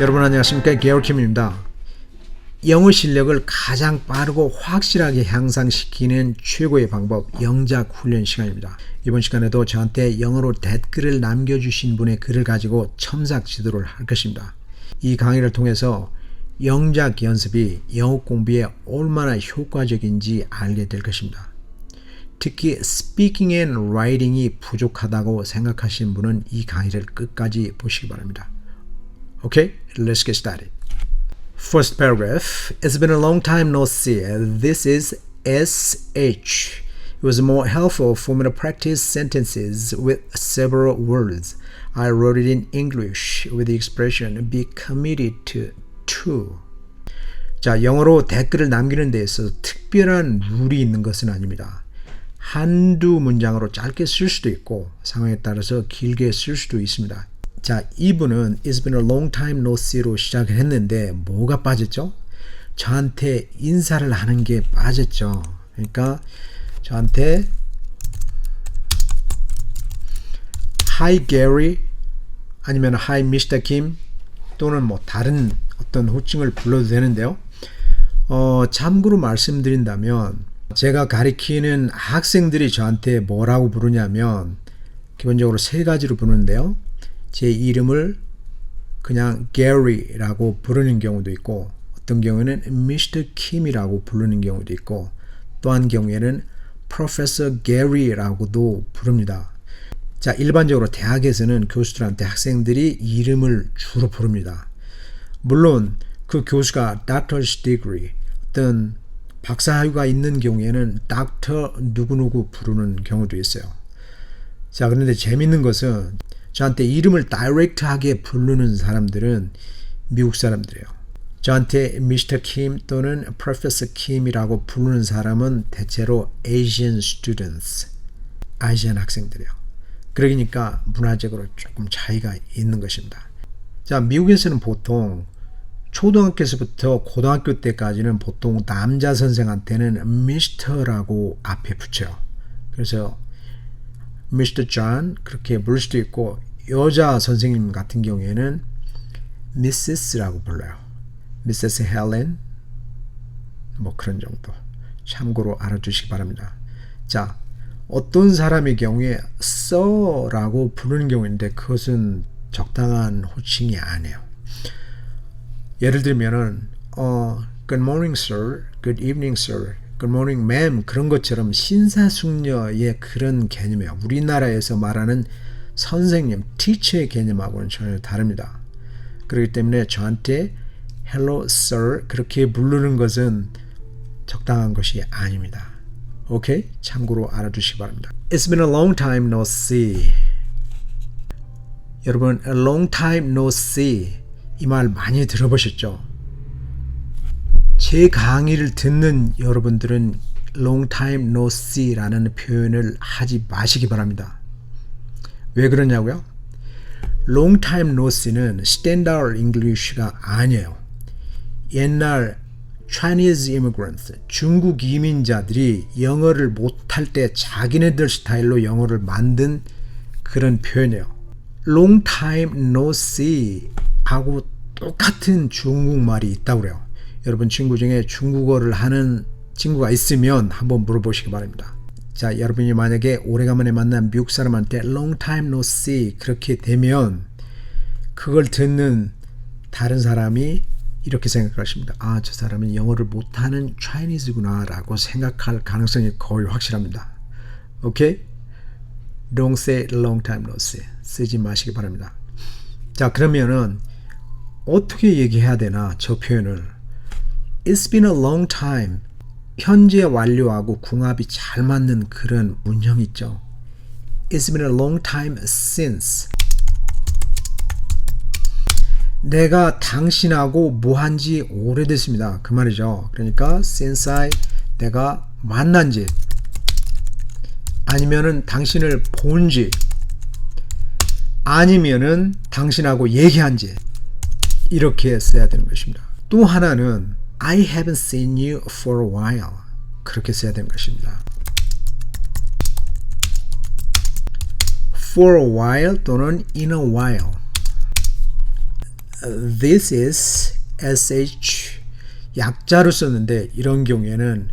여러분 안녕하십니까 게어킴입니다. 영어 실력을 가장 빠르고 확실하게 향상시키는 최고의 방법 영작 훈련 시간입니다. 이번 시간에도 저한테 영어로 댓글을 남겨주신 분의 글을 가지고 첨삭 지도를 할 것입니다. 이 강의를 통해서 영작 연습이 영어 공부에 얼마나 효과적인지 알게 될 것입니다. 특히 speaking and writing이 부족하다고 생각하시는 분은 이 강의를 끝까지 보시기 바랍니다. Okay, let's get started. First paragraph. It's been a long time no see. This is SH. It was more helpful for me to practice sentences with several words. I wrote it in English with the expression be committed to to. 자, 영어로 댓글을 남기는 데 있어서 특별한 룰이 있는 것은 아닙니다. 한두 문장으로 짧게 쓸 수도 있고 상황에 따라서 길게 쓸 수도 있습니다. 자, 이분은 It's been a long time no see로 시작을 했는데 뭐가 빠졌죠? 저한테 인사를 하는 게 빠졌죠. 그러니까 저한테 Hi Gary 아니면 Hi Mr. Kim 또는 뭐 다른 어떤 호칭을 불러도 되는데요. 어, 참고로 말씀드린다면 제가 가리키는 학생들이 저한테 뭐라고 부르냐면 기본적으로 세 가지로 부르는데요. 제 이름을 그냥 Gary라고 부르는 경우도 있고 어떤 경우에는 Mr. Kim이라고 부르는 경우도 있고 또한 경우에는 Professor Gary라고도 부릅니다. 자, 일반적으로 대학에서는 교수들한테 학생들이 이름을 주로 부릅니다. 물론 그 교수가 Doctor's Degree 어떤 박사학위가 있는 경우에는 Doctor 누구누구 부르는 경우도 있어요. 자, 그런데 재밌는 것은 저한테 이름을 다이렉트하게 부르는 사람들은 미국 사람들이에요. 저한테 Mr. Kim 또는 Professor Kim이라고 부르는 사람은 대체로 Asian students, 아시안 학생들이에요. 그러니까 문화적으로 조금 차이가 있는 것입니다. 자, 미국에서는 보통 초등학교에서부터 고등학교 때까지는 보통 남자 선생한테는 Mr라고 앞에 붙여요. 그래서 Mr. John 그렇게 부를 수도 있고 여자 선생님 같은 경우에는 Mrs라고 불러요. Mrs. Helen 뭐 그런 정도 참고로 알아주시기 바랍니다. 자 어떤 사람의 경우에 Sir라고 부르는 경우인데 그것은 적당한 호칭이 아니에요. 예를 들면은 어, Good morning, sir. Good evening, sir. Good morning, ma'am. 그런 것처럼 신사숙녀의 그런 개념이에요. 우리나라에서 말하는 선생님, teacher의 개념하고는 전혀 다릅니다. 그렇기 때문에 저한테 hello, sir 그렇게 부르는 것은 적당한 것이 아닙니다. 오케이? 참고로 알아두시기 바랍니다. It's been a long time no see. 여러분, a long time no see 이 말 많이 들어보셨죠? 제 강의를 듣는 여러분들은 long time no see라는 표현을 하지 마시기 바랍니다. 왜 그러냐고요? long time no see는 standard English가 아니에요. 옛날 Chinese immigrants, 중국 이민자들이 영어를 못할 때 자기네들 스타일로 영어를 만든 그런 표현이에요. long time no see 하고 똑같은 중국말이 있다고 그래요. 여러분 친구 중에 중국어를 하는 친구가 있으면 한번 물어보시기 바랍니다. 자, 여러분이 만약에 오래간만에 만난 미국 사람한테 long time no see 그렇게 되면 그걸 듣는 다른 사람이 이렇게 생각하십니다. 아, 저 사람은 영어를 못하는 Chinese구나 라고 생각할 가능성이 거의 확실합니다. 오케이? Don't say long time no see. 쓰지 마시기 바랍니다. 자, 그러면은 어떻게 얘기해야 되나 저 표현을 It's been a long time 현재 완료하고 궁합이 잘 맞는 그런 문형 있죠. It's been a long time since 내가 당신하고 뭐 한 지 오래됐습니다. 그 말이죠. 그러니까 since I 내가 만난 지 아니면은 당신을 본지 아니면은 당신하고 얘기한 지 이렇게 써야 되는 것입니다. 또 하나는 I haven't seen you for a while 그렇게 써야 되는 것입니다. for a while 또는 in a while. This is sh 약자로 썼는데 이런 경우에는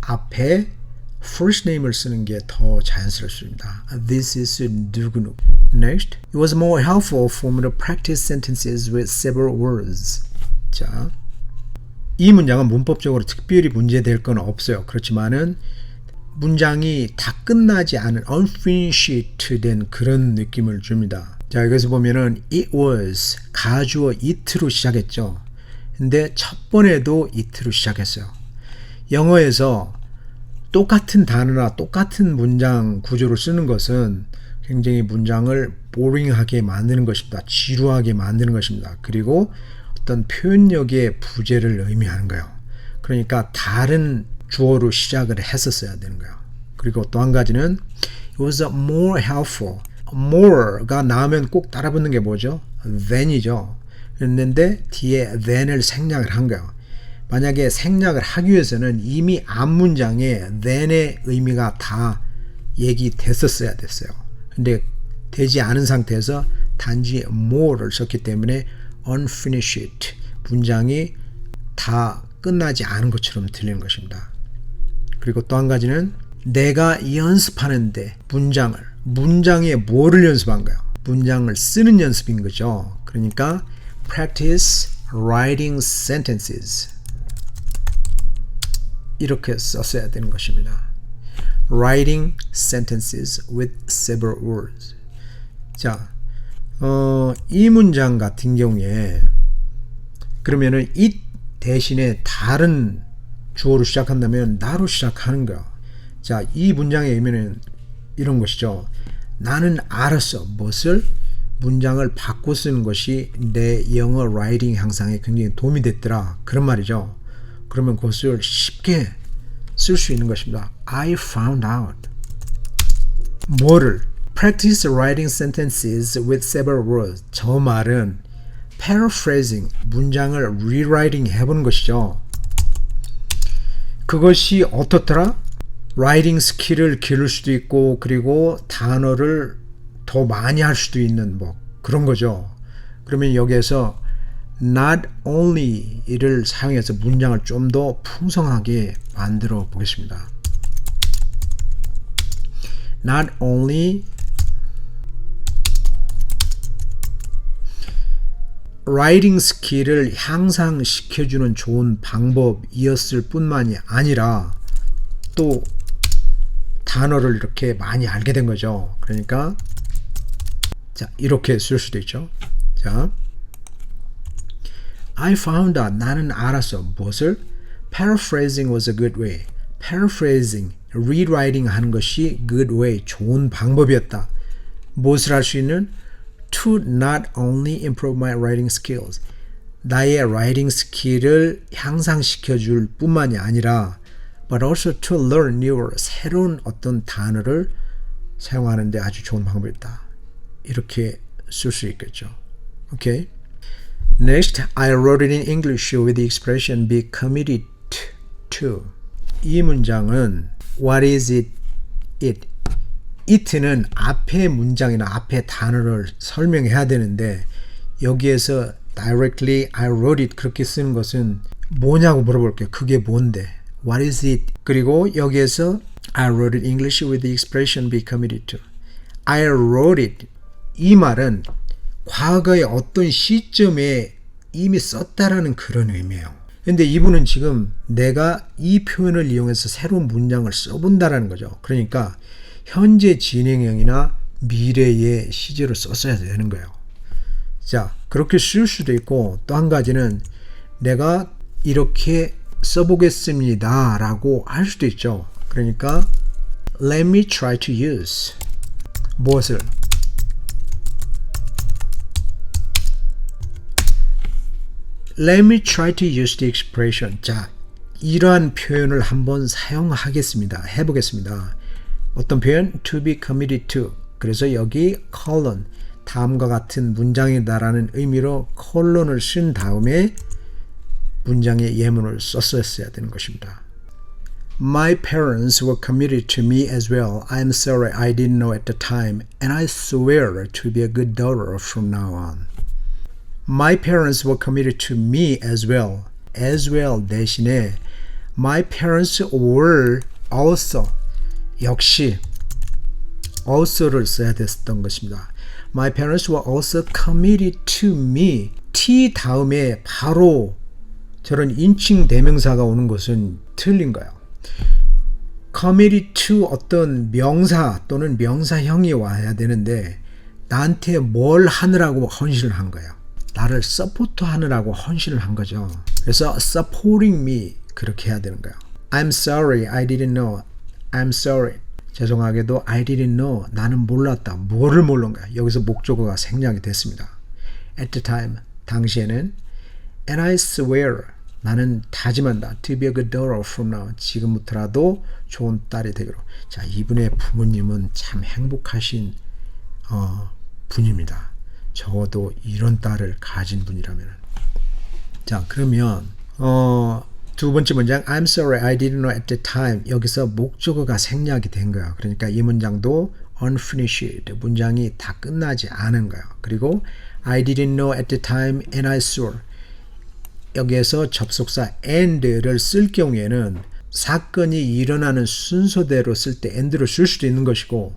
앞에 first name을 쓰는 게 더 자연스럽습니다. This is 누구누구. Next, it was more helpful for me to practice sentences with several words. 자, 이 문장은 문법적으로 특별히 문제될 건 없어요. 그렇지만은 문장이 다 끝나지 않은 unfinished 된 그런 느낌을 줍니다. 자, 여기서 보면은 it was 가주어 it로 시작했죠. 근데 첫 번에도 it로 시작했어요. 영어에서 똑같은 단어나 똑같은 문장 구조를 쓰는 것은 굉장히 문장을 보링하게 만드는 것입니다. 지루하게 만드는 것입니다. 그리고 어떤 표현력의 부재를 의미하는 거예요. 그러니까 다른 주어로 시작을 했었어야 되는 거예요. 그리고 또 한 가지는 it was more helpful. more가 나오면 꼭 따라붙는 게 뭐죠? than이죠. 그랬는데 뒤에 than을 생략을 한 거예요. 만약에 생략을 하기 위해서는 이미 앞 문장에 than의 의미가 다 얘기됐었어야 됐어요. 근데 되지 않은 상태에서 단지 more를 썼기 때문에 unfinished 문장이 다 끝나지 않은 것처럼 들리는 것입니다. 그리고 또 한 가지는 내가 연습하는데 문장을 문장에 뭐를 연습한가요? 문장을 쓰는 연습인 거죠. 그러니까 practice writing sentences 이렇게 썼어야 되는 것입니다. writing sentences with several words. 자, 어, 이 문장 같은 경우에 그러면은 이 대신에 다른 주어로 시작한다면 나로 시작하는 거야. 자, 이 문장의 의미는 이런 것이죠. 나는 알았어. 무엇을? 문장을 바꿔 쓰는 것이 내 영어 라이팅 향상에 굉장히 도움이 됐더라. 그런 말이죠. 그러면 그것을 쉽게 쓸 수 있는 것입니다. I found out. 뭐를? Practice writing sentences with several words. 저 말은 paraphrasing, 문장을 rewriting 해보는 것이죠. 그것이 어떻더라? 라이팅 스킬을 기를 수도 있고 그리고 단어를 더 많이 할 수도 있는 뭐 그런 거죠. 그러면 여기에서 not only를 사용해서 문장을 좀 더 풍성하게 만들어 보겠습니다. not only 라이팅 스킬을 향상시켜주는 좋은 방법이었을 뿐만이 아니라 또 단어를 이렇게 많이 알게 된 거죠. 그러니까 자 이렇게 쓸 수도 있죠. 자, I found out 나는 알았어 무엇을 paraphrasing was a good way. paraphrasing, rewriting 하는 것이 good way, 좋은 방법이었다. 무엇을 할 수 있는 to not only improve my writing skills. 나의 writing 스킬을 향상시켜 줄 뿐만이 아니라 but also to learn newer 새로운 어떤 단어를 사용하는데 아주 좋은 방법이다. 이렇게 쓸 수 있겠죠. 오케이. Next, I wrote it in English with the expression be committed to. 이 문장은 what is it? it. it는 앞에 문장이나 앞에 단어를 설명해야 되는데 여기에서 directly I wrote it 그렇게 쓰는 것은 뭐냐고 물어볼게요. 그게 뭔데? What is it? 그리고 여기에서 I wrote it English with the expression be committed to. I wrote it. 이 말은 과거의 어떤 시점에 이미 썼다라는 그런 의미예요. 근데 이분은 지금 내가 이 표현을 이용해서 새로운 문장을 써본다라는 거죠. 그러니까 현재 진행형이나 미래의 시제로 썼어야 되는 거예요. 자, 그렇게 쓸 수도 있고 또 한 가지는 내가 이렇게 써보겠습니다 라고 할 수도 있죠. 그러니까 let me try to use 무엇을 let me try to use the expression 자 이러한 표현을 한번 사용하겠습니다. 해보겠습니다. 어떤 표현? to be committed to 그래서 여기 colon 다음과 같은 문장이다라는 의미로 콜론을 쓴 다음에 문장의 예문을 썼었어야 되는 것입니다. My parents were committed to me as well. I'm sorry I didn't know at the time, and I swear to be a good daughter from now on. My parents were committed to me as well. As well 대신에 My parents were also 역시 also를 써야 됐던 것입니다. My parents were also committed to me. T 다음에 바로 저런 인칭 대명사가 오는 것은 틀린 거예요. committed to 어떤 명사 또는 명사형이 와야 되는데 나한테 뭘 하느라고 헌신을 한 거예요. 나를 서포트 하느라고 헌신을 한 거죠. 그래서 supporting me 그렇게 해야 되는 거예요. I'm sorry, I didn't know. I'm sorry. 죄송하게도 I didn't know. 나는 몰랐다. 뭐를 거야. 여기서 목적어가 생략이 됐습니다. At the time, 당시에는 And I swear, 나는 다짐한다. To be a good daughter from now. 지금부터라도 좋은 딸이 되기로. 자, 이분의 부모님은 참 행복하신 어, 분입니다. 적어도 이런 딸을 가진 분이라면. 자, 그러면 어, 두 번째 문장 I'm sorry I didn't know at the time 여기서 목적어가 생략이 된 거야. 그러니까 이 문장도 unfinished 문장이 다 끝나지 않은 거야. 그리고 I didn't know at the time and I swore 여기에서 접속사 and를 쓸 경우에는 사건이 일어나는 순서대로 쓸 때 and를 쓸 수도 있는 것이고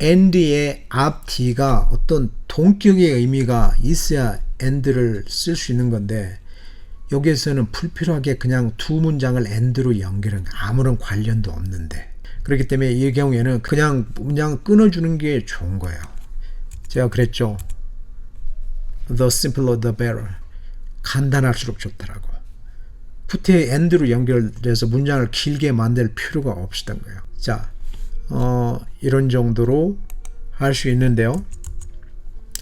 and의 앞 뒤가 어떤 동격의 의미가 있어야 and를 쓸 수 있는 건데 여기에서는 불필요하게 그냥 두 문장을 and로 연결한 아무런 관련도 없는데 그렇기 때문에 이 경우에는 그냥 문장 끊어주는 게 좋은 거예요. 제가 그랬죠. The simpler the better. 간단할수록 좋더라고. 후퇴 end로 연결돼서 문장을 길게 만들 필요가 없었던 거예요. 자, 어, 이런 정도로 할 수 있는데요.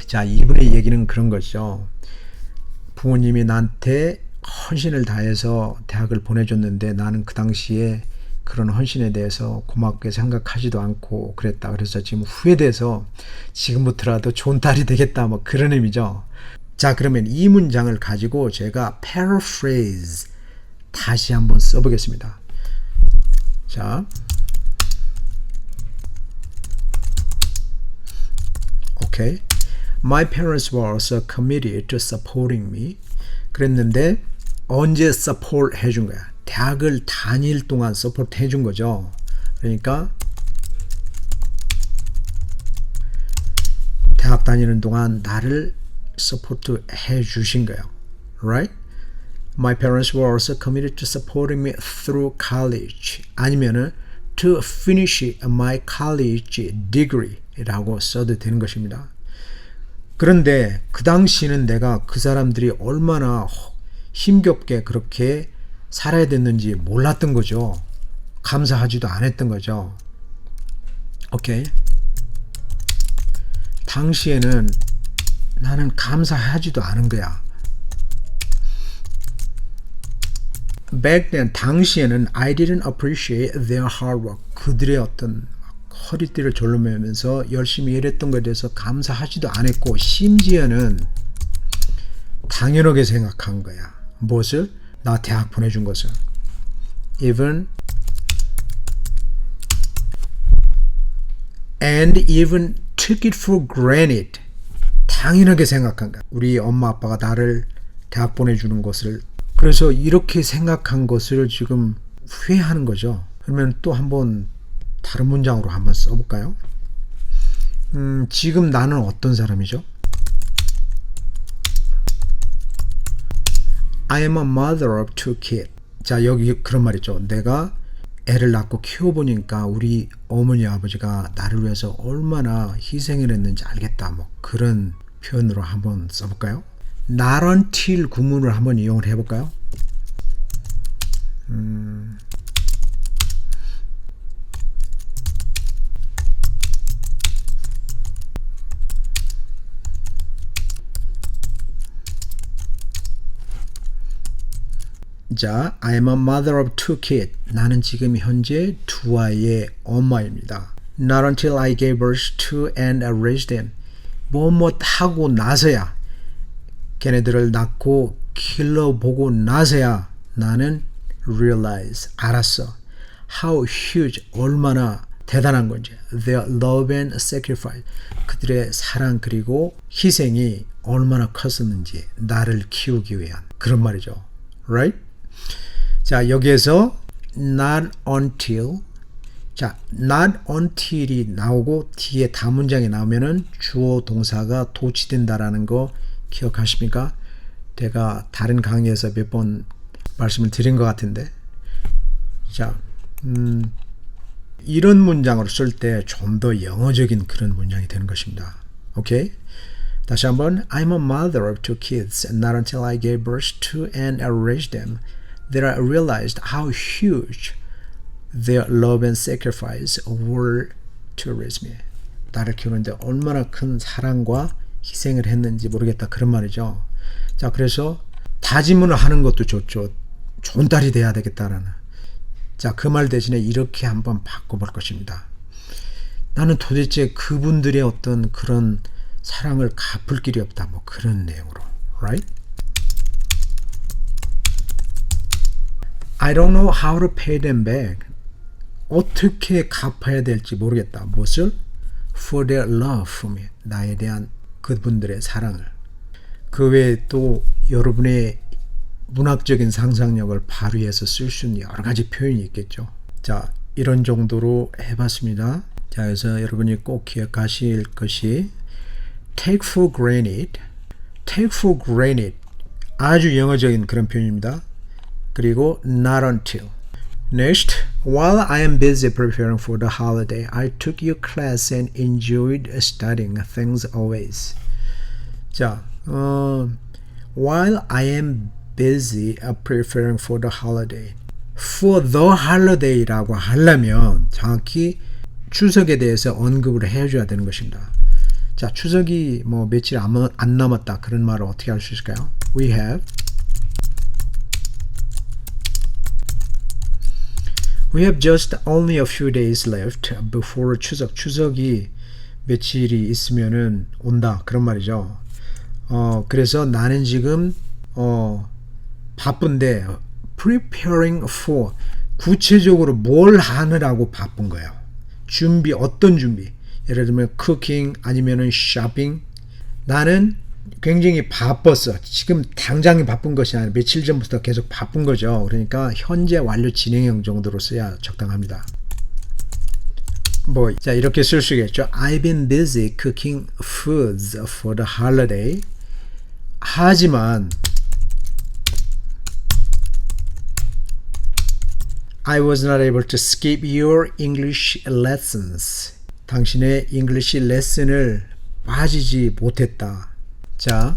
자, 이분의 얘기는 그런 거죠. 부모님이 나한테 헌신을 다해서 대학을 보내줬는데 나는 그 당시에 그런 헌신에 대해서 고맙게 생각하지도 않고 그랬다. 그래서 지금 후회돼서 지금부터라도 좋은 딸이 되겠다. 뭐 그런 의미죠. 자, 그러면 이 문장을 가지고 제가 paraphrase 다시 한번 써보겠습니다. 자, 오케이. My parents were also committed to supporting me. 그랬는데 언제 support 해준 거야? 대학을 다닐 동안 support 해준 거죠. 그러니까 대학 다니는 동안 나를 support 해 주신 거예요. Right? My parents were also committed to supporting me through college. 아니면은 to finish my college degree 라고 써도 되는 것입니다. 그런데 그 당시는 내가 그 사람들이 얼마나 힘겹게 그렇게 살아야 됐는지 몰랐던 거죠. 감사하지도 않았던 거죠. 오케이. 당시에는 나는 감사하지도 않은 거야. Back then, 당시에는 I didn't appreciate their hard work. 그들의 어떤 허리띠를 졸라매면서 열심히 일했던 것에 대해서 감사하지도 않았고 심지어는 당연하게 생각한 거야. 무엇을? 나 대학 보내준 것을. Even and even took it for granted. 당연하게 생각한 거야. 우리 엄마 아빠가 나를 대학 보내주는 것을 그래서 이렇게 생각한 것을 지금 후회하는 거죠. 그러면 또 한번 다른 문장으로 한번 써볼까요? 음, 지금 나는 어떤 사람이죠? I am a mother of two kids. 자, 여기 그런 말 있죠. 내가 애를 낳고 키워보니까 우리 어머니 아버지가 나를 위해서 얼마나 희생을 했는지 알겠다. 뭐 그런 표현으로 한번 써볼까요? not until 구문을 한번 이용을 해볼까요? 음, 자, I am a mother of two kids. 나는 지금 현재 두 아이의 엄마입니다. Not until I gave birth to and raised them. 뭐뭐 하고 나서야 걔네들을 낳고 길러보고 나서야 나는 realize 알았어. how huge 얼마나 대단한 건지 their love and sacrifice 그들의 사랑 그리고 희생이 얼마나 컸었는지 나를 키우기 위한 그런 말이죠. right? 자, 여기에서 not until 자, not until이 나오고 뒤에 다문장이 나오면은 주어 동사가 도치된다라는 거 기억하십니까? 제가 다른 강의에서 몇 번 말씀을 드린 것 같은데. 자, 음, 이런 문장으로 쓸때 좀 더 영어적인 그런 문장이 되는 것입니다. 오케이? 다시 한번 I'm a mother of two kids and not until I gave birth to and raised them that I realized how huge their love and sacrifice were to raise me. 나를 키우는데 얼마나 큰 사랑과 희생을 했는지 모르겠다 그런 말이죠. 자 그래서 다짐을 하는 것도 좋죠. 좋은 딸이 돼야 되겠다라는. 자 그 말 대신에 이렇게 한번 바꿔볼 것입니다. 나는 도대체 그분들의 어떤 그런 사랑을 갚을 길이 없다. 뭐 그런 내용으로. Right? I don't know how to pay them back. 어떻게 갚아야 될지 모르겠다. 무엇을? For their love for me. 나에 대한 그분들의 사랑을. 그 외에 또 여러분의 문학적인 상상력을 발휘해서 쓸 수 있는 여러 가지 표현이 있겠죠. 자, 이런 정도로 해봤습니다. 자, 그래서 여러분이 꼭 기억하실 것이 take for granted, take for granted 아주 영어적인 그런 표현입니다. 그리고 not until. Next, while I am busy preparing for the holiday, I took your class and enjoyed studying things always. 자, 어, while I am busy preparing for the holiday. For the holiday라고 하려면 정확히 추석에 대해서 언급을 해줘야 되는 것입니다. 자, 추석이 뭐 며칠 안, 안 남았다 그런 말을 어떻게 할 수 있을까요? We have We have just only a few days left before 추석. 추석이 며칠이 있으면은 온다. 그런 말이죠. 어, 그래서 나는 지금 어, 바쁜데 preparing for 구체적으로 뭘 하느라고 바쁜 거예요. 준비 어떤 준비? 예를 들면 쿠킹 아니면은 쇼핑. 나는 굉장히 바빴어. 지금 당장이 바쁜 것이 아니라 며칠 전부터 계속 바쁜 거죠. 그러니까 현재 완료 진행형 정도로 써야 적당합니다. 뭐, 자, 이렇게 쓸 수 있겠죠. I've been busy cooking foods for the holiday. 하지만, I was not able to skip your English lessons. 당신의 English 레슨을 빠지지 못했다. 자,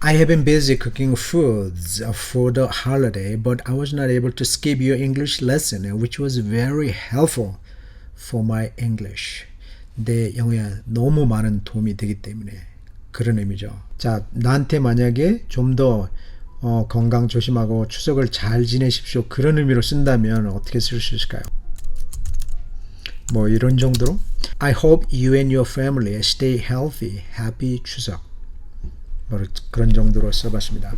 I have been busy cooking foods for the holiday, but I was not able to skip your English lesson, which was very helpful for my English. 내 영어에 너무 많은 도움이 되기 때문에 그런 의미죠. 자, 나한테 만약에 좀더 어, 건강 조심하고 추석을 잘 지내십시오. 그런 의미로 쓴다면 어떻게 쓸 수 있을까요? 뭐 이런 정도로 I hope you and your family stay healthy. Happy 추석. 뭐 그런 정도로 써봤습니다.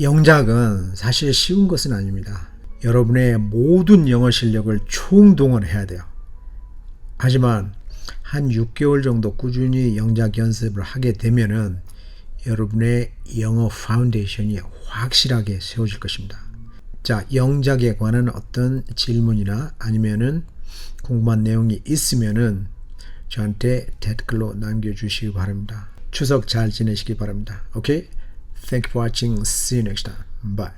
영작은 사실 쉬운 것은 아닙니다. 여러분의 모든 영어 실력을 총동원해야 돼요. 하지만 한 6개월 정도 꾸준히 영작 연습을 하게 되면은 여러분의 영어 파운데이션이 확실하게 세워질 것입니다. 자, 영작에 관한 어떤 질문이나 아니면은 궁금한 내용이 있으면은 저한테 댓글로 남겨주시기 바랍니다. 추석 잘 지내시기 바랍니다. 오케이? Thank you for watching. See you next time. Bye.